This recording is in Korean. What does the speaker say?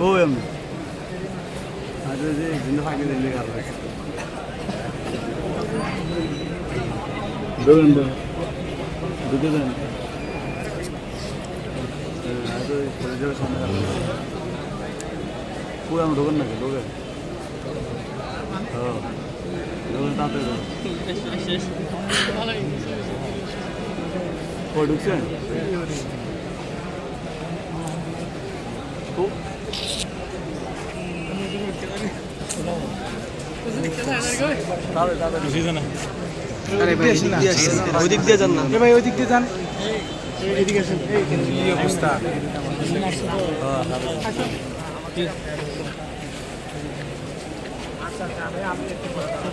പോയെന്ന് അത് ഇതിൻ്റെ ഭാഗ്യം തന്നെ കാരണം ഇതൊക്കെ ഇതൊക്കെ തന്നെ 아주 별절선이라 고향으로 건너게 노래 어노 따뜻해 프로덕션 또? তাহলে তাহলে বুঝি জানা ওদিক দিয়ে যান না ভাই ওদিক দিয়ে যান অবস্থা আচ্ছা আমি